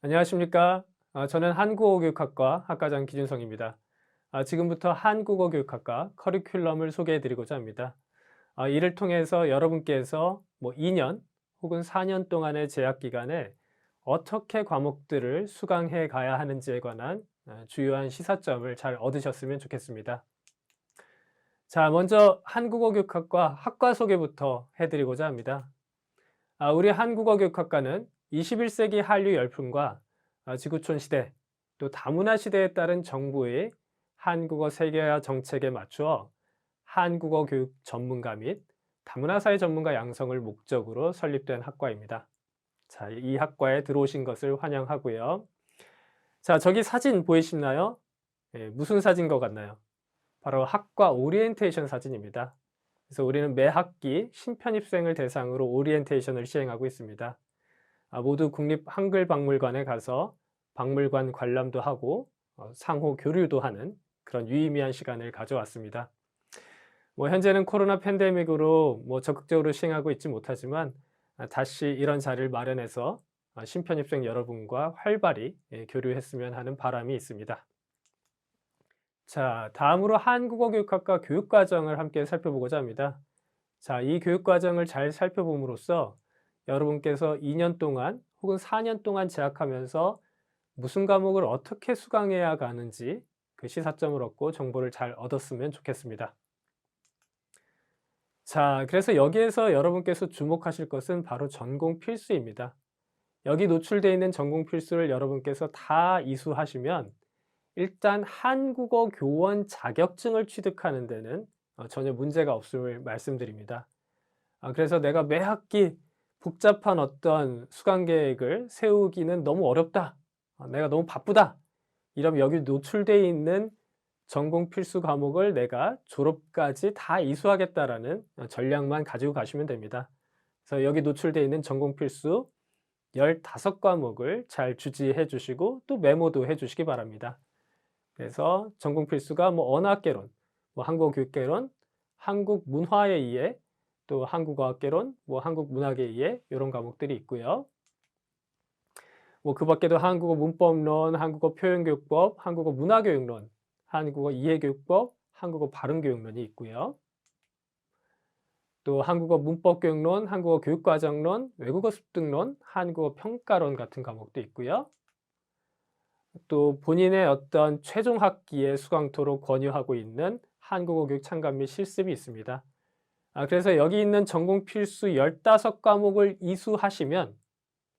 안녕하십니까. 아, 저는 한국어 교육학과 학과장 기준성입니다. 아, 지금부터 한국어 교육학과 커리큘럼을 소개해 드리고자 합니다. 아, 이를 통해서 여러분께서 뭐 2년 혹은 4년 동안의 재학 기간에 어떻게 과목들을 수강해 가야 하는지에 관한 아, 주요한 시사점을 잘 얻으셨으면 좋겠습니다. 자, 먼저 한국어 교육학과 학과 소개부터 해드리고자 합니다. 아, 우리 한국어 교육학과는 21세기 한류 열풍과 아, 지구촌 시대, 또 다문화 시대에 따른 정부의 한국어 세계화 정책에 맞추어 한국어 교육 전문가 및 다문화 사회 전문가 양성을 목적으로 설립된 학과입니다. 자, 이 학과에 들어오신 것을 환영하고요. 자, 저기 사진 보이시나요? 예, 무슨 사진 것 같나요? 바로 학과 오리엔테이션 사진입니다. 그래서 우리는 매 학기 신편입생을 대상으로 오리엔테이션을 시행하고 있습니다. 아, 모두 국립 한글박물관에 가서 박물관 관람도 하고 어, 상호 교류도 하는 그런 유의미한 시간을 가져왔습니다. 뭐 현재는 코로나 팬데믹으로 뭐 적극적으로 시행하고 있지 못하지만 아, 다시 이런 자리를 마련해서 아, 신편입생 여러분과 활발히 예, 교류했으면 하는 바람이 있습니다. 자, 다음으로 한국어 교육학과 교육과정을 함께 살펴보고자 합니다. 자, 이 교육과정을 잘 살펴봄으로써 여러분께서 2년 동안 혹은 4년 동안 재학하면서 무슨 과목을 어떻게 수강해야 가는지 그 시사점을 얻고 정보를 잘 얻었으면 좋겠습니다. 자, 그래서 여기에서 여러분께서 주목하실 것은 바로 전공 필수입니다. 여기 노출되어 있는 전공 필수를 여러분께서 다 이수하시면 일단 한국어 교원 자격증을 취득하는 데는 어, 전혀 문제가 없음을 말씀드립니다. 아, 그래서 내가 매 학기 복잡한 어떤 수강 계획을 세우기는 너무 어렵다. 아, 내가 너무 바쁘다. 이러면 여기 노출되어 있는 전공 필수 과목을 내가 졸업까지 다 이수하겠다라는 전략만 가지고 가시면 됩니다. 그래서 여기 노출되어 있는 전공 필수 15과목을 잘 주지해 주시고 또 메모도 해 주시기 바랍니다. 그래서 전공 필수가 뭐 언어학개론, 뭐 한국교육개론, 한국문화에 의해 또 한국어학개론, 뭐 한국문학에 의해 이런 과목들이 있고요. 뭐 그 밖에도 한국어 문법론, 한국어 표현교육법, 한국어 문화교육론, 한국어 이해교육법, 한국어 발음교육론이 있고요. 또 한국어 문법교육론, 한국어 교육과정론, 외국어 습득론, 한국어 평가론 같은 과목도 있고요. 또 본인의 어떤 최종 학기에 수강토록 권유하고 있는 한국어 교육 참관 및 실습이 있습니다. 아, 그래서 여기 있는 전공 필수 15과목을 이수하시면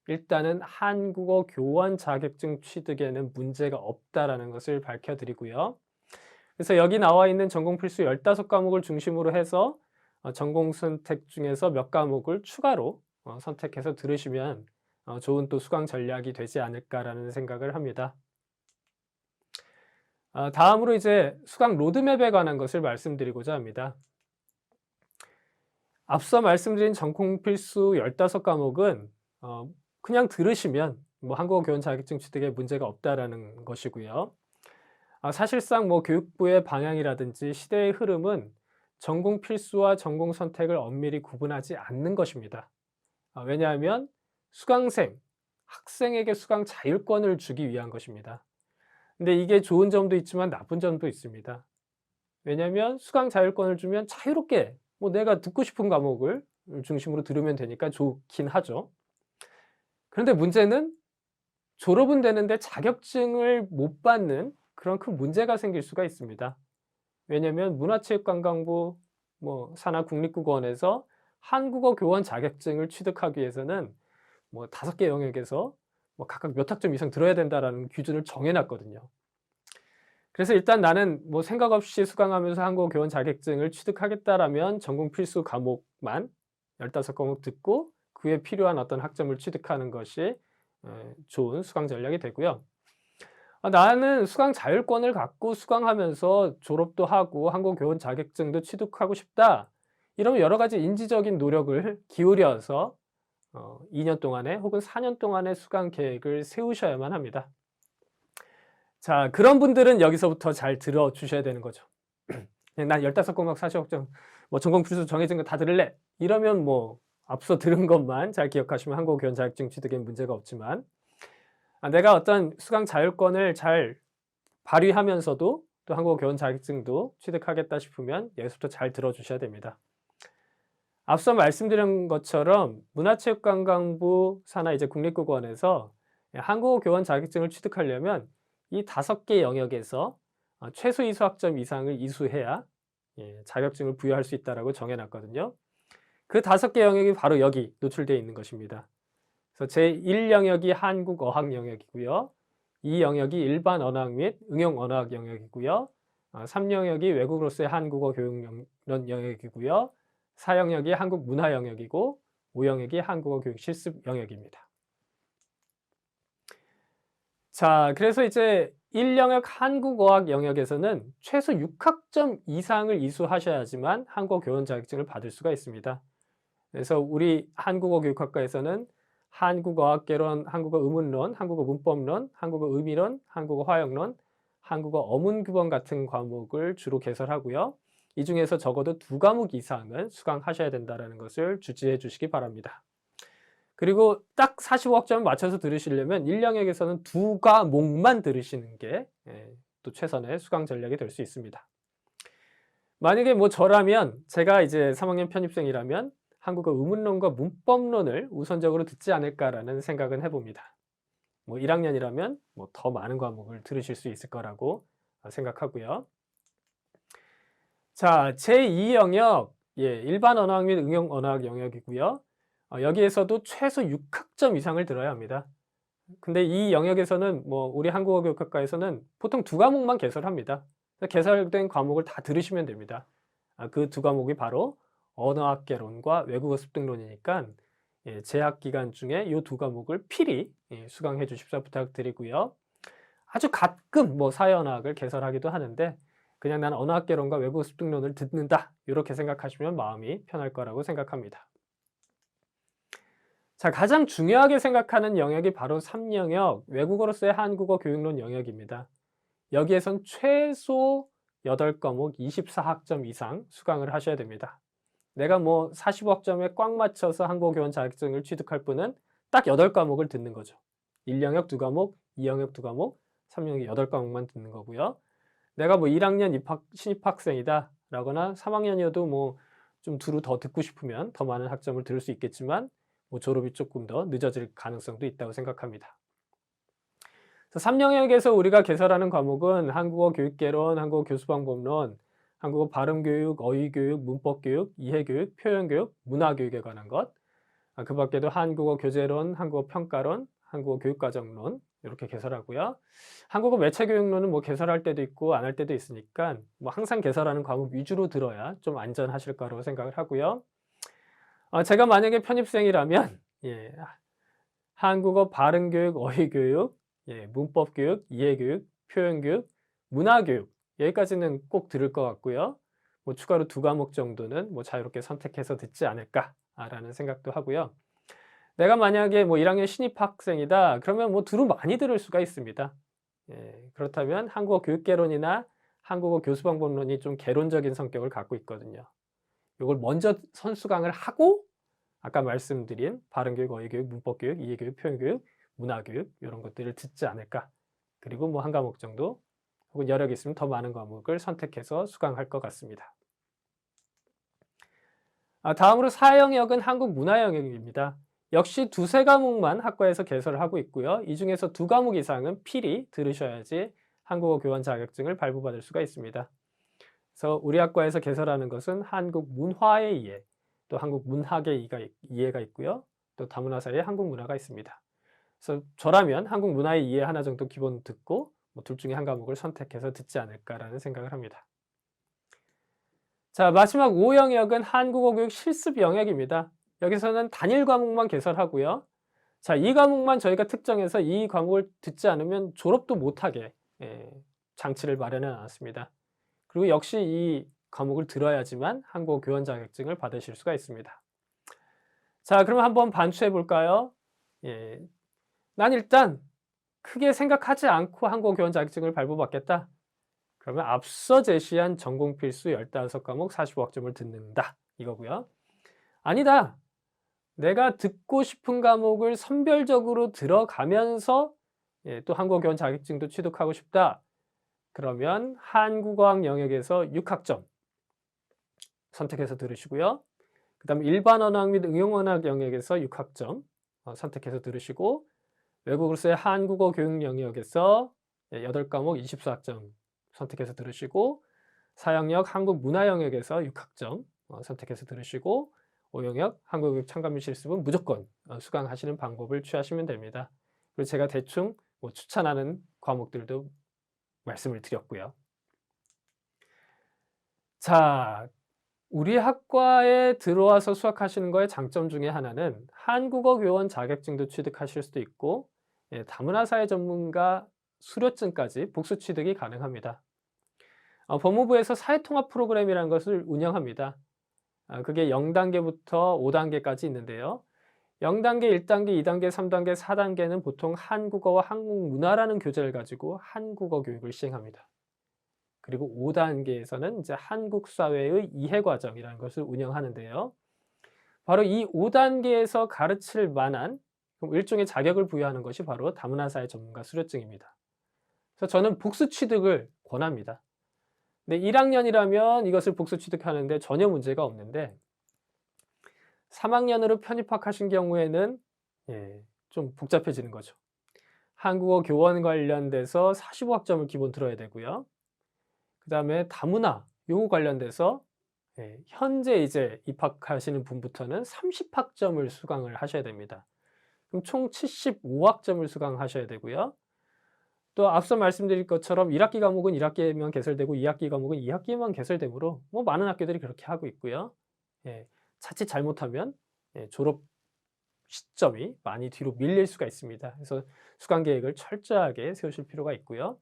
일단은 한국어 교원 자격증 취득에는 문제가 없다라는 것을 밝혀드리고요. 그래서 여기 나와 있는 전공 필수 15과목을 중심으로 해서 어, 전공 선택 중에서 몇 과목을 추가로 어, 선택해서 들으시면 어, 좋은 또 수강 전략이 되지 않을까라는 생각을 합니다. 아, 다음으로 이제 수강 로드맵에 관한 것을 말씀드리고자 합니다. 앞서 말씀드린 전공 필수 15과목은 어, 그냥 들으시면 뭐 한국어 교원 자격증 취득에 문제가 없다라는 것이고요. 아, 사실상 뭐 교육부의 방향이라든지 시대의 흐름은 전공 필수와 전공 선택을 엄밀히 구분하지 않는 것입니다. 아, 왜냐하면 수강생, 학생에게 수강 자율권을 주기 위한 것입니다. 근데 이게 좋은 점도 있지만 나쁜 점도 있습니다. 왜냐하면 수강 자율권을 주면 자유롭게 뭐 내가 듣고 싶은 과목을 중심으로 들으면 되니까 좋긴 하죠. 그런데 문제는 졸업은 되는데 자격증을 못 받는 그런 큰 문제가 생길 수가 있습니다. 왜냐하면 문화체육관광부 뭐 산하 국립국어원에서 한국어 교원 자격증을 취득하기 위해서는 뭐 다섯 개 영역에서 뭐 각각 몇 학점 이상 들어야 된다라는 기준을 정해놨거든요. 그래서 일단 나는 뭐 생각 없이 수강하면서 한국어 교원 자격증을 취득하겠다라면 전공 필수 과목만 15과목 듣고 그에 필요한 어떤 학점을 취득하는 것이 좋은 수강 전략이 되고요. 아, 나는 수강 자율권을 갖고 수강하면서 졸업도 하고 한국어 교원 자격증도 취득하고 싶다. 이러면 여러 가지 인지적인 노력을 기울여서 어, 2년 동안에 혹은 4년 동안의 수강 계획을 세우셔야만 합니다. 자, 그런 분들은 여기서부터 잘 들어주셔야 되는 거죠. 난 15과목 사시걱정, 뭐 전공 필수 정해진 거 다 들을래. 이러면 뭐 앞서 들은 것만 잘 기억하시면 한국어 교원 자격증 취득엔 문제가 없지만 아, 내가 어떤 수강 자율권을 잘 발휘하면서도 또 한국어 교원 자격증도 취득하겠다 싶으면 여기서부터 잘 들어주셔야 됩니다. 앞서 말씀드린 것처럼 문화체육관광부 산하 이제 국립국어원에서 한국어 교원 자격증을 취득하려면 이 다섯 개 영역에서 어, 최소 이수 학점 이상을 이수해야 예, 자격증을 부여할 수 있다라고 정해놨거든요. 그 다섯 개 영역이 바로 여기 노출되어 있는 것입니다. 그래서 제1 영역이 한국 어학 영역이고요. 2 영역이 일반 언어학 및 응용 언어학 영역이고요. 3 영역이 외국으로서의 한국어 교육 영- 영역이고요. 4 영역이 한국 문화 영역이고 5 영역이 한국어 교육 실습 영역입니다. 자, 그래서 이제 1영역 한국어학 영역에서는 최소 6학점 이상을 이수하셔야지만 한국어 교원 자격증을 받을 수가 있습니다. 그래서 우리 한국어 교육학과에서는 한국어학개론, 한국어 의문론, 한국어 문법론, 한국어 의미론, 한국어 화역론, 한국어 어문규범 같은 과목을 주로 개설하고요. 이 중에서 적어도 두 과목 이상은 수강하셔야 된다는 것을 주지해 주시기 바랍니다. 그리고 딱 45학점 맞춰서 들으시려면 1영역에서는 두 과목만 들으시는 게 또 최선의 수강 전략이 될 수 있습니다. 만약에 뭐 저라면 제가 이제 3학년 편입생이라면 한국어 의문론과 문법론을 우선적으로 듣지 않을까라는 생각은 해봅니다. 뭐 1학년이라면 뭐 더 많은 과목을 들으실 수 있을 거라고 생각하고요. 자, 제2 영역, 예, 일반 언어학 및 응용 언어학 영역이고요. 어, 여기에서도 최소 6학점 이상을 들어야 합니다. 근데 이 영역에서는 뭐 우리 한국어 교육학과에서는 보통 두 과목만 개설합니다. 개설된 과목을 다 들으시면 됩니다. 아, 그두 과목이 바로 언어학개론과 외국어 습득론이니까 예, 재학 기간 중에 이 두 과목을 필히 예, 수강해 주십사 부탁드리고요. 아주 가끔 뭐 사회언어학을 개설하기도 하는데 그냥 나는 언어학개론과 외국어 습득론을 듣는다 이렇게 생각하시면 마음이 편할 거라고 생각합니다. 자, 가장 중요하게 생각하는 영역이 바로 3영역 외국어로서의 한국어 교육론 영역입니다. 여기에선 최소 8과목 24학점 이상 수강을 하셔야 됩니다. 내가 뭐 45학점에 꽉 맞춰서 한국어 교원 자격증을 취득할 분은 딱 8과목을 듣는 거죠. 1영역 2과목, 2영역 2과목, 3영역 8과목만 듣는 거고요. 내가 뭐 1학년 입학, 신입학생이다 라거나 3학년이어도 뭐 좀 두루 더 듣고 싶으면 더 많은 학점을 들을 수 있겠지만 뭐 졸업이 조금 더 늦어질 가능성도 있다고 생각합니다. 3영역에서 우리가 개설하는 과목은 한국어 교육개론, 한국어 교수방법론, 한국어 발음교육, 어휘교육, 문법교육, 이해교육, 표현교육, 문화교육에 관한 것, 아, 그 밖에도 한국어 교재론, 한국어 평가론, 한국어 교육과정론 이렇게 개설하고요. 한국어 매체교육론은 뭐 개설할 때도 있고 안 할 때도 있으니까 뭐 항상 개설하는 과목 위주로 들어야 좀 안전하실 거라고 생각을 하고요. 어, 제가 만약에 편입생이라면 예, 한국어 발음 교육, 어휘 교육, 예, 문법 교육, 이해 교육, 표현 교육, 문화 교육 여기까지는 꼭 들을 것 같고요. 뭐 추가로 두 과목 정도는 뭐 자유롭게 선택해서 듣지 않을까라는 생각도 하고요. 내가 만약에 뭐 1학년 신입 학생이다 그러면 뭐 두루 많이 들을 수가 있습니다. 예, 그렇다면 한국어 교육개론이나 한국어 교수방법론이 좀 개론적인 성격을 갖고 있거든요. 이걸 먼저 선수강을 하고 아까 말씀드린 발음교육, 어휘교육, 문법교육, 이해교육, 표현교육, 문화교육 이런 것들을 듣지 않을까. 그리고 뭐 한 과목 정도 혹은 여력이 있으면 더 많은 과목을 선택해서 수강할 것 같습니다. 아, 다음으로 사영역은 한국 문화 영역입니다. 역시 두세 과목만 학과에서 개설을 하고 있고요. 이 중에서 두 과목 이상은 필히 들으셔야지 한국어 교원 자격증을 발부받을 수가 있습니다. 그래서 우리 학과에서 개설하는 것은 한국 문화의 이해, 또 한국 문학의 이해가 있고요. 또 다문화사의 한국 문화가 있습니다. 그래서 저라면 한국 문화의 이해 하나 정도 기본 듣고 뭐 둘 중에 한 과목을 선택해서 듣지 않을까라는 생각을 합니다. 자, 마지막 5 영역은 한국어 교육 실습 영역입니다. 여기서는 단일 과목만 개설하고요. 자, 이 과목만 저희가 특정해서 이 과목을 듣지 않으면 졸업도 못하게 예, 장치를 마련해 놨습니다. 그리고 역시 이 과목을 들어야지만 한국어 교원 자격증을 받으실 수가 있습니다. 자, 그럼 한번 반추해 볼까요? 예, 난 일단 크게 생각하지 않고 한국어 교원 자격증을 발부받겠다. 그러면 앞서 제시한 전공 필수 15과목 45학점을 듣는다. 이거고요. 아니다. 내가 듣고 싶은 과목을 선별적으로 들어가면서 예, 또 한국어 교원 자격증도 취득하고 싶다. 그러면 한국어학 영역에서 6학점 선택해서 들으시고요. 그 다음에 일반 언어학 및 응용언어학 영역에서 6학점 어, 선택해서 들으시고 외국으로서의 한국어 교육 영역에서 8과목 24학점 선택해서 들으시고 사영역 한국 문화 영역에서 6학점 어, 선택해서 들으시고 5영역 한국 교육 참가 및 실습은 무조건 어, 수강하시는 방법을 취하시면 됩니다. 그리고 제가 대충 뭐 추천하는 과목들도 말씀을 드렸고요. 자, 우리 학과에 들어와서 수학하시는 거의 장점 중에 하나는 한국어 교원 자격증도 취득하실 수도 있고 예, 다문화 사회 전문가 수료증까지 복수 취득이 가능합니다. 어, 법무부에서 사회통합 프로그램이라는 것을 운영합니다. 아, 그게 0단계부터 5단계까지 있는데요. 0단계, 1단계, 2단계, 3단계, 4단계는 보통 한국어와 한국 문화라는 교재를 가지고 한국어 교육을 시행합니다. 그리고 5단계에서는 이제 한국 사회의 이해 과정이라는 것을 운영하는데요. 바로 이 5단계에서 가르칠 만한 일종의 자격을 부여하는 것이 바로 다문화사회 전문가 수료증입니다. 그래서 저는 복수 취득을 권합니다. 근데 1학년이라면 이것을 복수 취득하는데 전혀 문제가 없는데 3학년으로 편입학하신 경우에는 예, 좀 복잡해지는 거죠. 한국어 교원 관련돼서 45학점을 기본 들어야 되고요. 그 다음에 다문화 요거 관련돼서 예, 현재 이제 입학하시는 분부터는 30학점을 수강을 하셔야 됩니다. 그럼 총 75학점을 수강하셔야 되고요. 또 앞서 말씀드린 것처럼 1학기 과목은 1학기에만 개설되고 2학기 과목은 2학기에만 개설되므로 뭐 많은 학교들이 그렇게 하고 있고요. 예, 자칫 잘못하면 예, 졸업 시점이 많이 뒤로 밀릴 수가 있습니다. 그래서 수강 계획을 철저하게 세우실 필요가 있고요.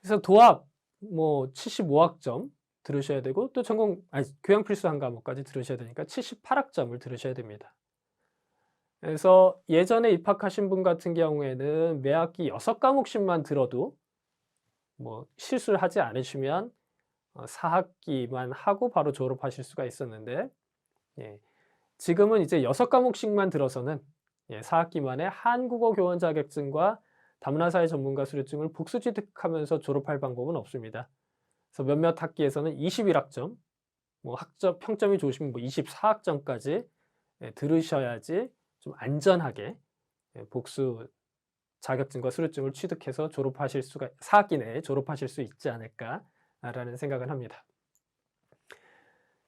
그래서 도합 뭐 75학점 들으셔야 되고 또 전공 아니 교양 필수 한 과목까지 들으셔야 되니까 78학점을 들으셔야 됩니다. 그래서 예전에 입학하신 분 같은 경우에는 매 학기 6과목씩만 들어도 뭐 실수를 하지 않으시면 4학기만 하고 바로 졸업하실 수가 있었는데 예, 지금은 이제 6과목씩만 들어서는 예, 4학기 만에 한국어 교원 자격증과 다문화사회 전문가 수료증을 복수 취득하면서 졸업할 방법은 없습니다. 그래서 몇몇 학기에서는 21학점, 뭐 학점 평점이 좋으시면 뭐 24학점까지 예, 들으셔야지 좀 안전하게 예, 복수 자격증과 수료증을 취득해서 졸업하실 수가 4학기 내에 졸업하실 수 있지 않을까라는 생각을 합니다.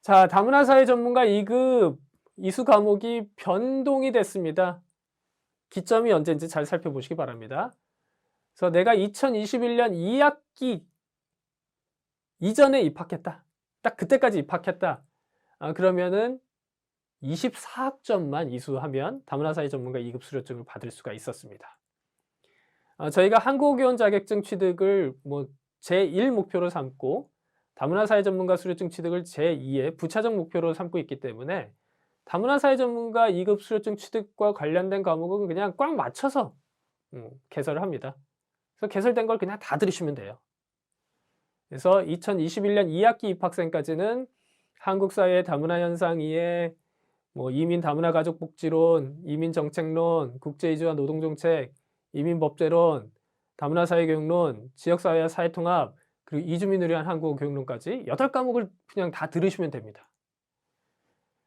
자, 다문화사회 전문가 2급 이수 과목이 변동이 됐습니다. 기점이 언제인지 잘 살펴보시기 바랍니다. 그래서 내가 2021년 2학기 이전에 입학했다. 딱 그때까지 입학했다. 아, 그러면은 24학점만 이수하면 다문화사회 전문가 2급 수료증을 받을 수가 있었습니다. 아, 저희가 한국어교원 자격증 취득을 뭐 제1 목표로 삼고 다문화 사회 전문가 수료증 취득을 제2의 부차적 목표로 삼고 있기 때문에 다문화 사회 전문가 2급 수료증 취득과 관련된 과목은 그냥 꽉 맞춰서 음, 개설을 합니다. 그래서 개설된 걸 그냥 다 들으시면 돼요. 그래서 2021년 2학기 입학생까지는 한국 사회 다문화 현상 이해, 뭐 이민 다문화 가족 복지론, 이민 정책론, 국제 이주와 노동 정책, 이민 법제론, 다문화 사회 교육론, 지역 사회와 사회 통합, 그리고 이주민을 위한 한국어 교육론까지 8과목을 그냥 다 들으시면 됩니다.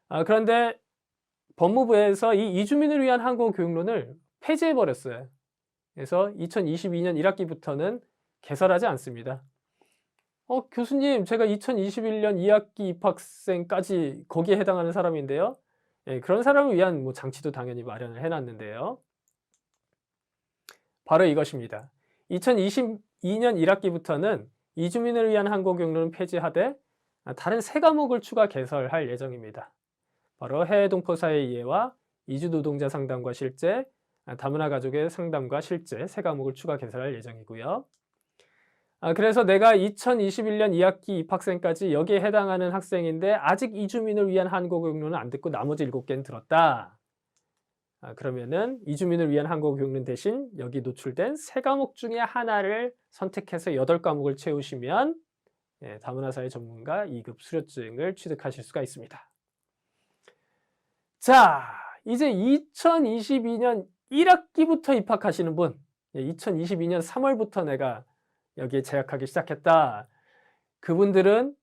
아, 그런데 법무부에서 이 이주민을 위한 한국어 교육론을 폐지해 버렸어요. 그래서 2022년 1학기부터는 개설하지 않습니다. 어, 교수님, 제가 2021년 2학기 입학생까지 거기에 해당하는 사람인데요. 예, 그런 사람을 위한 뭐 장치도 당연히 마련을 해놨는데요. 바로 이것입니다. 2022년 1학기부터는 이주민을 위한 한국어 교육론을 폐지하되 다른 세 과목을 추가 개설할 예정입니다. 바로 해외 동포사회 이해와 이주 노동자 상담과 실제, 다문화 가족의 상담과 실제 세 과목을 추가 개설할 예정이고요. 아, 그래서 내가 2021년 2학기 입학생까지 여기에 해당하는 학생인데 아직 이주민을 위한 한국어 교육론은 안 듣고 나머지 7개는 들었다. 아, 그러면은 이주민을 위한 한국어 교육론 대신 여기 노출된 세 과목 중에 하나를 선택해서 8과목을 채우시면 예, 다문화사회 전문가 2급 수료증을 취득하실 수가 있습니다. 자, 이제 2022년 1학기부터 입학하시는 분, 2022년 3월부터 내가 여기에 재학하기 시작했다. 그분들은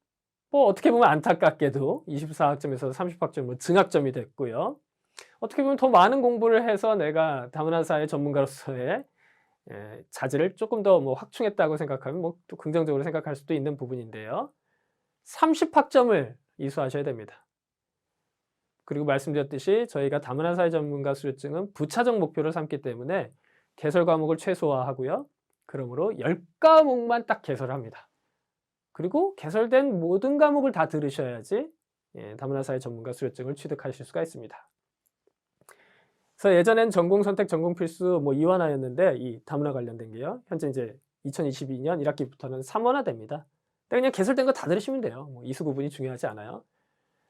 뭐 어떻게 보면 안타깝게도 24학점에서 30학점 뭐 증학점이 됐고요. 어떻게 보면 더 많은 공부를 해서 내가 다문화사회 전문가로서의 예, 자질을 조금 더 뭐 확충했다고 생각하면 뭐 또 긍정적으로 생각할 수도 있는 부분인데요. 30학점을 이수하셔야 됩니다. 그리고 말씀드렸듯이 저희가 다문화 사회 전문가 수료증은 부차적 목표를 삼기 때문에 개설 과목을 최소화하고요. 그러므로 10과목만 딱 개설합니다. 그리고 개설된 모든 과목을 다 들으셔야지 예, 다문화 사회 전문가 수료증을 취득하실 수가 있습니다. 그래서 예전엔 전공 선택, 전공 필수 뭐 이원화였는데 이 다문화 관련된 게요. 현재 이제 2022년 1학기부터는 3원화 됩니다. 그냥 개설된 거 다 들으시면 돼요. 뭐 이수 구분이 중요하지 않아요.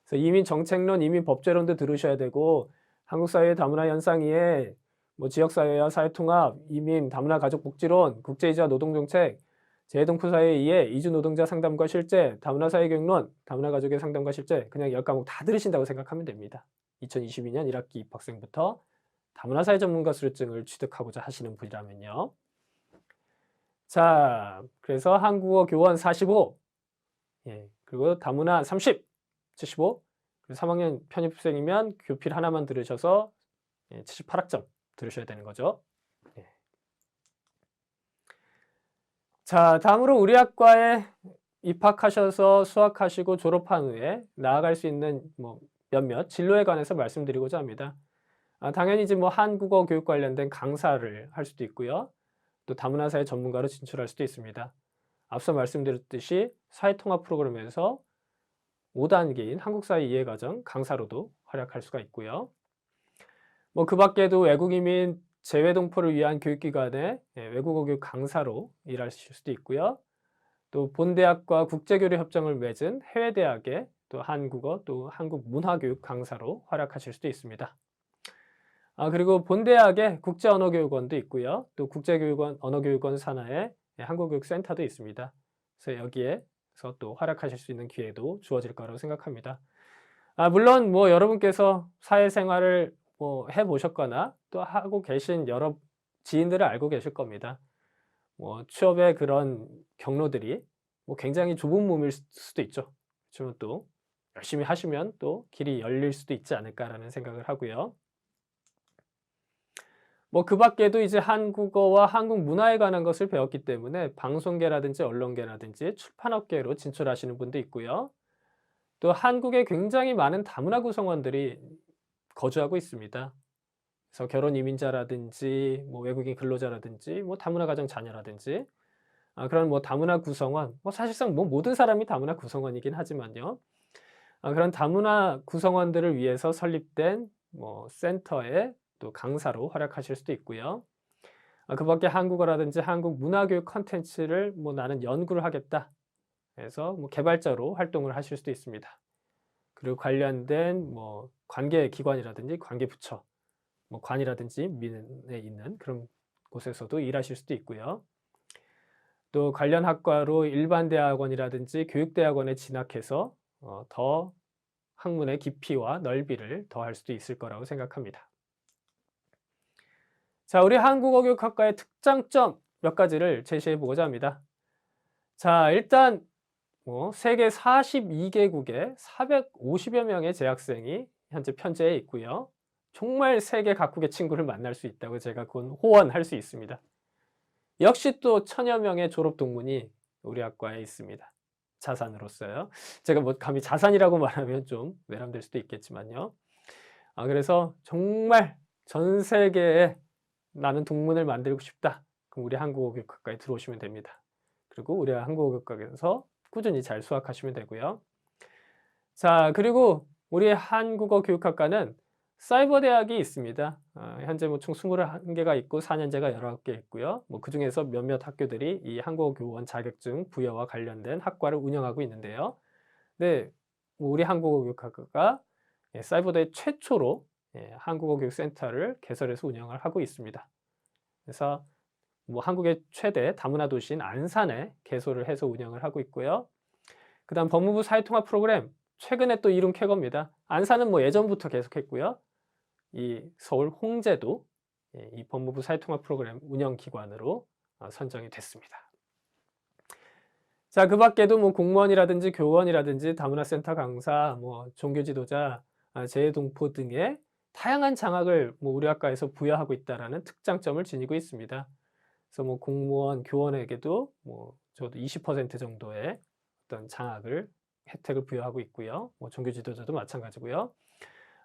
그래서 이민 정책론, 이민 법제론도 들으셔야 되고 한국 사회 다문화 현상 위에 뭐 지역 사회와 사회 통합, 이민, 다문화 가족 복지론, 국제 이자 노동 정책, 재해동포 사회에 의해 이주 노동자 상담과 실제, 다문화 사회 경론, 다문화 가족의 상담과 실제 그냥 10과목 다 들으신다고 생각하면 됩니다. 2022년 1학기 입학생부터 다문화 사회 전문가 수료증을 취득하고자 하시는 분이라면요. 자, 그래서 한국어 교원 45, 예, 그리고 다문화 30, 75, 그리고 3학년 편입생이면 교필 하나만 들으셔서 예, 78학점 들으셔야 되는 거죠. 예. 자, 다음으로 우리 학과에 입학하셔서 수학하시고 졸업한 후에 나아갈 수 있는 뭐 몇몇 진로에 관해서 말씀드리고자 합니다. 아, 당연히 이제 뭐 한국어 교육 관련된 강사를 할 수도 있고요. 또 다문화사회 전문가로 진출할 수도 있습니다. 앞서 말씀드렸듯이 사회통합 프로그램에서 5단계인 한국사회 이해과정 강사로도 활약할 수가 있고요. 뭐 그 밖에도 외국이민 재외동포를 위한 교육기관의 예, 외국어 교육 강사로 일하실 수도 있고요. 또 본대학과 국제교류 협정을 맺은 해외대학의 또 한국어 또 한국 문화교육 강사로 활약하실 수도 있습니다. 아, 그리고 본대학의 국제언어교육원도 있고요. 또 국제교육원, 언어교육원 산하에 한국교육센터도 있습니다. 그래서 여기에서 또 활약하실 수 있는 기회도 주어질 거라고 생각합니다. 아, 물론 뭐 여러분께서 사회생활을 뭐 해보셨거나 또 하고 계신 여러 지인들을 알고 계실 겁니다. 뭐 취업의 그런 경로들이 뭐 굉장히 좁은 몸일 수도 있죠. 그렇지만 또 열심히 하시면 또 길이 열릴 수도 있지 않을까라는 생각을 하고요. 뭐 그 밖에도 이제 한국어와 한국 문화에 관한 것을 배웠기 때문에 방송계라든지 언론계라든지 출판업계로 진출하시는 분도 있고요. 또 한국에 굉장히 많은 다문화 구성원들이 거주하고 있습니다. 그래서 결혼 이민자라든지 뭐 외국인 근로자라든지 뭐 다문화 가정 자녀라든지 아, 그런 뭐 다문화 구성원 뭐 사실상 뭐 모든 사람이 다문화 구성원이긴 하지만요. 아, 그런 다문화 구성원들을 위해서 설립된 뭐 센터에 또 강사로 활약하실 수도 있고요. 아, 그 밖에 한국어라든지 한국 문화교육 컨텐츠를 뭐 나는 연구를 하겠다. 그래서 뭐 개발자로 활동을 하실 수도 있습니다. 그리고 관련된 뭐 관계 기관이라든지 관계 부처, 뭐 관이라든지 민에 있는 그런 곳에서도 일하실 수도 있고요. 또 관련 학과로 일반 대학원이라든지 교육대학원에 진학해서 어, 더 학문의 깊이와 넓이를 더할 수도 있을 거라고 생각합니다. 자, 우리 한국어 교육학과의 특장점 몇 가지를 제시해 보고자 합니다. 자, 일단 뭐 세계 42개국에 450여 명의 재학생이 현재 편제해 있고요. 정말 세계 각국의 친구를 만날 수 있다고 제가 그건 호언할 수 있습니다. 역시 또 천여 명의 졸업 동문이 우리 학과에 있습니다. 자산으로서요. 제가 뭐 감히 자산이라고 말하면 좀 외람될 수도 있겠지만요. 아, 그래서 정말 전 세계에 나는 동문을 만들고 싶다. 그럼 우리 한국어 교육학과에 들어오시면 됩니다. 그리고 우리 한국어 교육학에서 꾸준히 잘 수학하시면 되고요. 자, 그리고 우리 한국어 교육학과는 사이버 대학이 있습니다. 어, 현재 뭐 총 21개가 있고 4년제가 19개 있고요. 뭐 그중에서 몇몇 학교들이 이 한국어 교원 자격증 부여와 관련된 학과를 운영하고 있는데요. 네, 우리 한국어 교육학과가 예, 사이버대 최초로 예, 한국어 교육센터를 개설해서 운영을 하고 있습니다. 그래서 뭐 한국의 최대 다문화 도시인 안산에 개소를 해서 운영을 하고 있고요. 그 다음 법무부 사회통합 프로그램 최근에 또 이룬 쾌거입니다. 안산은 뭐 예전부터 계속했고요. 이 서울 홍제도 예, 이 법무부 사회통합 프로그램 운영기관으로 어, 선정이 됐습니다. 자, 그 밖에도 뭐 공무원이라든지 교원이라든지 다문화센터 강사, 뭐 종교 지도자, 아, 재외동포 등의 다양한 장학을 뭐 우리 학과에서 부여하고 있다라는 특장점을 지니고 있습니다. 그래서 뭐 공무원, 교원에게도 뭐 적어도 20% 정도의 어떤 장학을 혜택을 부여하고 있고요. 뭐 종교 지도자도 마찬가지고요.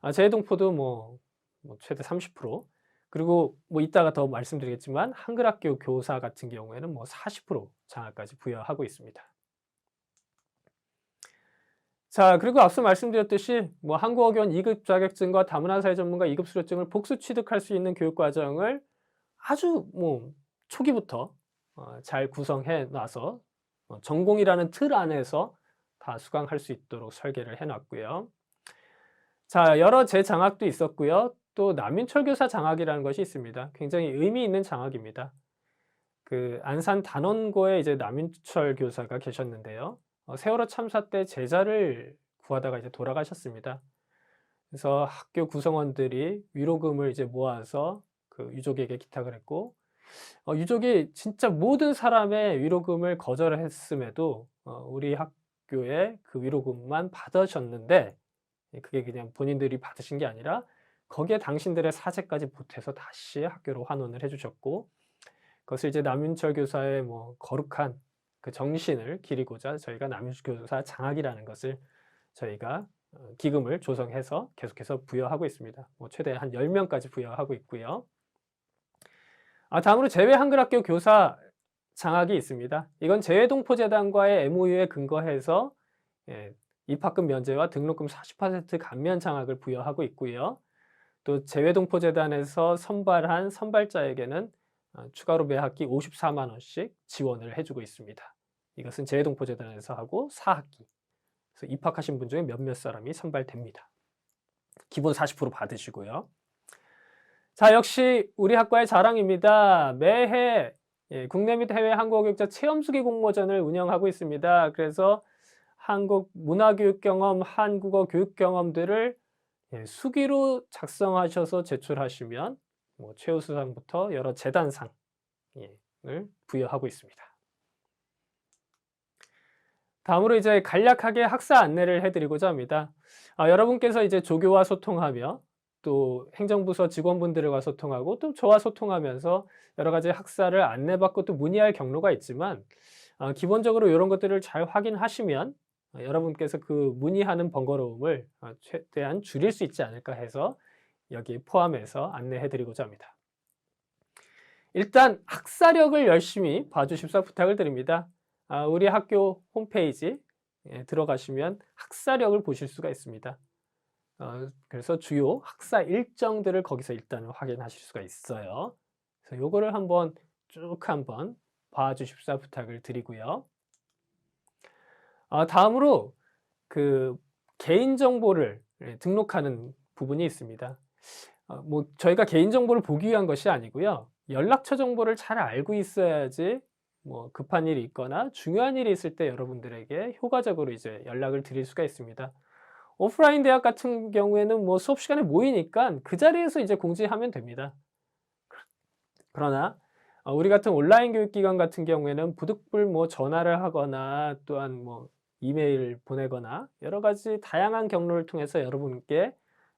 아, 재외동포도 뭐, 뭐 최대 30% 그리고 뭐 이따가 더 말씀드리겠지만 한글학교 교사 같은 경우에는 뭐 40% 장학까지 부여하고 있습니다. 자, 그리고 앞서 말씀드렸듯이 뭐 한국어 교원 2급 자격증과 다문화 사회 전문가 2급 수료증을 복수 취득할 수 있는 교육 과정을 아주 뭐 초기부터 어, 잘 구성해 놔서 어, 전공이라는 틀 안에서 다 수강할 수 있도록 설계를 해 놨고요. 자, 여러 재장학도 있었고요. 또 남윤철 교사 장학이라는 것이 있습니다. 굉장히 의미 있는 장학입니다. 그 안산 단원고에 이제 남윤철 교사가 계셨는데요. 어, 세월호 참사 때 제자를 구하다가 이제 돌아가셨습니다. 그래서 학교 구성원들이 위로금을 이제 모아서 그 유족에게 기탁을 했고 어, 유족이 진짜 모든 사람의 위로금을 거절했음에도 어, 우리 학교에 그 위로금만 받으셨는데 예, 그게 그냥 본인들이 받으신 게 아니라 거기에 당신들의 사재까지 보태서 다시 학교로 환원을 해주셨고 그것을 이제 남윤철 교사의 뭐 거룩한 그 정신을 기리고자 저희가 남윤철 교사 장학이라는 것을 저희가 어, 기금을 조성해서 계속해서 부여하고 있습니다. 뭐 최대 한 10명까지 부여하고 있고요. 아, 다음으로 제외 한글학교 교사 장학이 있습니다. 이건 재외동포재단과의 MOU에 근거해서 예, 입학금 면제와 등록금 40% 감면 장학을 부여하고 있고요. 또 재외동포재단에서 선발한 선발자에게는 어, 추가로 매 학기 54만 원씩 지원을 해주고 있습니다. 이것은 재외동포재단에서 하고 4학기. 그래서 입학하신 분 중에 몇몇 사람이 선발됩니다. 기본 40% 받으시고요. 자, 역시 우리 학과의 자랑입니다. 매해 예, 국내 및 해외 한국어 교육자 체험수기 공모전을 운영하고 있습니다. 그래서 한국 문화교육 경험, 한국어 교육 경험들을 예, 수기로 작성하셔서 제출하시면 뭐 최우수상부터 여러 재단상을 부여하고 있습니다. 다음으로 이제 간략하게 학사 안내를 해드리고자 합니다. 아, 여러분께서 이제 조교와 소통하며 또 행정부서 직원분들과 소통하고 또 저와 소통하면서 여러 가지 학사를 안내받고 또 문의할 경로가 있지만 아, 기본적으로 이런 것들을 잘 확인하시면 어, 여러분께서 그 문의하는 번거로움을 어, 최대한 줄일 수 있지 않을까 해서 여기 포함해서 안내해 드리고자 합니다. 일단 학사력을 열심히 봐주십사 부탁을 드립니다. 아, 우리 학교 홈페이지 에 들어가시면 학사력을 보실 수가 있습니다. 어, 그래서 주요 학사 일정들을 거기서 일단 확인하실 수가 있어요. 그래서 요거를 한번 쭉 한번 봐주십사 부탁을 드리고요. 아, 다음으로 그 개인정보를 예, 등록하는 부분이 있습니다. 어, 뭐 저희가 개인정보를 보기 위한 것이 아니고요. 연락처 정보를 잘 알고 있어야지 뭐 급한 일이 있거나 중요한 일이 있을 때 여러분들에게 효과적으로 이제 연락을 드릴 수가 있습니다. 오프라인 대학 같은 경우에는 뭐 수업 시간에 모이니까 그 자리에서 이제 공지하면 됩니다. 그러나 어, 우리 같은 온라인 교육기관 같은 경우에는 부득불 뭐 전화를 하거나 또한 뭐 이메일 보내거나 여러 가지 다양한 경로를 통해서 여러분께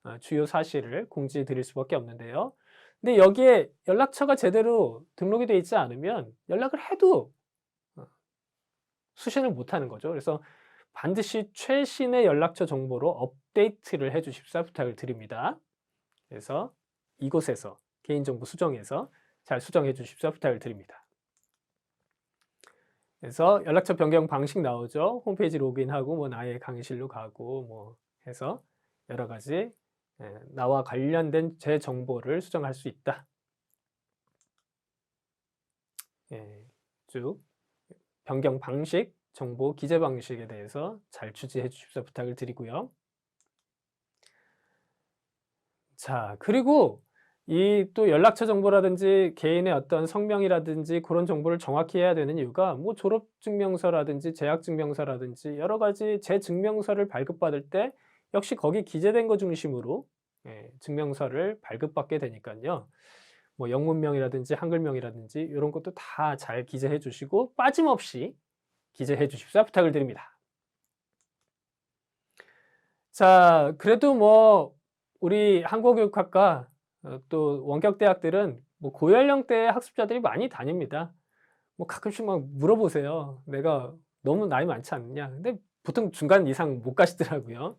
어, 주요 사실을 공지해 드릴 수밖에 없는데요. 근데 여기에 연락처가 제대로 등록이 되어 있지 않으면 연락을 해도 어, 수신을 못하는 거죠. 그래서 반드시 최신의 연락처 정보로 업데이트를 해 주십사 부탁을 드립니다. 그래서 이곳에서 개인정보 수정해서 잘 수정해 주십사 부탁을 드립니다. 그래서 연락처 변경 방식 나오죠. 홈페이지 로그인하고 뭐 나의 강의실로 가고 뭐 해서 여러 가지 예, 나와 관련된 제 정보를 수정할 수 있다. 예, 쭉 변경 방식, 정보 기재 방식에 대해서 잘 주지해 주십사 부탁을 드리고요. 자, 그리고 이 또 연락처 정보라든지 개인의 어떤 성명이라든지 그런 정보를 정확히 해야 되는 이유가 뭐 졸업 증명서라든지 재학 증명서라든지 여러 가지 재 증명서를 발급받을 때 역시 거기 기재된 거 중심으로 예, 증명서를 발급받게 되니까요. 뭐 영문명이라든지 한글명이라든지 이런 것도 다 잘 기재해 주시고 빠짐없이 기재해 주십사 부탁을 드립니다. 자, 그래도 뭐 우리 한국교육학과 어, 또 원격대학들은 뭐 고연령대 학습자들이 많이 다닙니다. 뭐 가끔씩 막 물어보세요. 내가 너무 나이 많지 않느냐. 근데 보통 중간 이상 못 가시더라고요.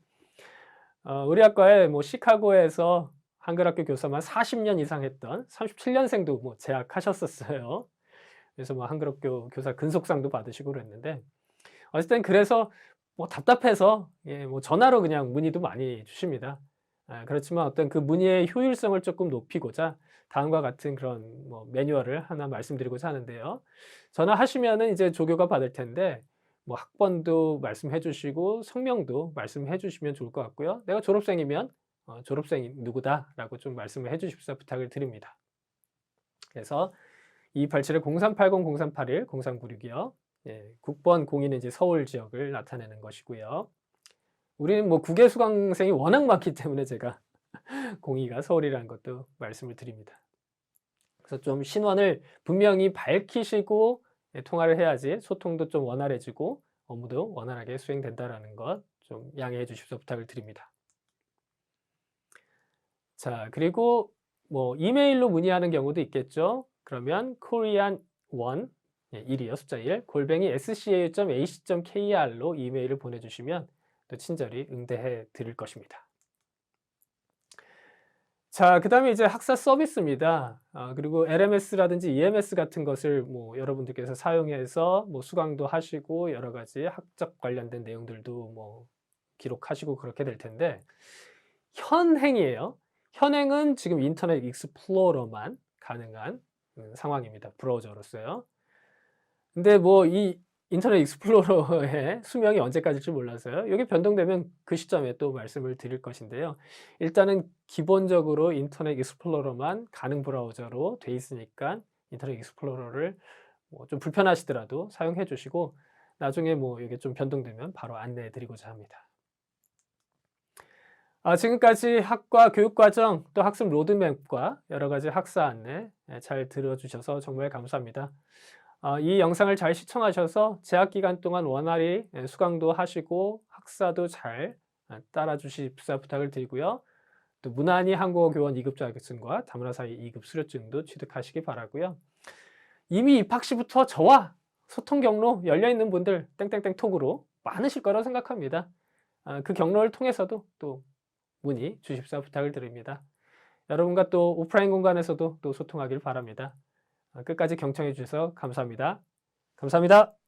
어, 우리 학과에 뭐 시카고에서 한글학교 교사만 40년 이상 했던 37년생도 뭐 재학하셨었어요. 그래서 뭐 한글학교 교사 근속상도 받으시고 그랬는데 어쨌든 그래서 뭐 답답해서 예, 뭐 전화로 그냥 문의도 많이 주십니다. 아, 그렇지만 어떤 그 문의의 효율성을 조금 높이고자 다음과 같은 그런 뭐 매뉴얼을 하나 말씀드리고자 하는데요. 전화하시면은 이제 조교가 받을 텐데 뭐 학번도 말씀해 주시고 성명도 말씀해 주시면 좋을 것 같고요. 내가 졸업생이면 어, 졸업생이 누구다라고 좀 말씀을 해 주십사 부탁을 드립니다. 그래서 2287에 0380, 0381, 0396이요. 예, 국번 02는 이제 서울 지역을 나타내는 것이고요. 우리는 뭐 국외 수강생이 워낙 많기 때문에 제가 02가 서울이라는 것도 말씀을 드립니다. 그래서 좀 신원을 분명히 밝히시고 예, 통화를 해야지 소통도 좀 원활해지고 업무도 원활하게 수행된다라는 것 좀 양해해 주십사 부탁을 드립니다. 자, 그리고 뭐 이메일로 문의하는 경우도 있겠죠. 그러면 korean 1 예, 1이요 숫자 1 골뱅이 scau.ac.kr로 이메일을 보내주시면 또 친절히 응대해 드릴 것입니다. 자, 그 다음에 이제 학사 서비스입니다. 아, 그리고 LMS라든지 EMS 같은 것을 뭐 여러분들께서 사용해서 뭐 수강도 하시고 여러 가지 학적 관련된 내용들도 뭐 기록하시고 그렇게 될 텐데 현행이에요. 현행은 지금 인터넷 익스플로러만 가능한 음, 상황입니다. 브라우저로서요. 근데 뭐 이 인터넷 익스플로러의 수명이 언제까지일지 몰라서요. 이게 변동되면 그 시점에 또 말씀을 드릴 것인데요. 일단은 기본적으로 인터넷 익스플로러만 가능 브라우저로 돼 있으니까 인터넷 익스플로러를 뭐 좀 불편하시더라도 사용해 주시고 나중에 뭐 이게 좀 변동되면 바로 안내해 드리고자 합니다. 아, 지금까지 학과 교육과정 또 학습 로드맵과 여러 가지 학사 안내 예, 잘 들어주셔서 정말 감사합니다. 아, 이 영상을 잘 시청하셔서 재학 기간 동안 원활히 예, 수강도 하시고 학사도 잘 아, 따라 주십사 부탁을 드리고요. 또 무난히 한국어 교원 2급 자격증과 다문화 사이 2급 수료증도 취득하시기 바라고요. 이미 입학 시부터 저와 소통 경로 열려 있는 분들 땡땡땡 톡으로 많으실 거라고 생각합니다. 아, 그 경로를 통해서도 또 문의 주십사 부탁을 드립니다. 여러분과 또 오프라인 공간에서도 또 소통하길 바랍니다. 아, 끝까지 경청해 주셔서 감사합니다. 감사합니다.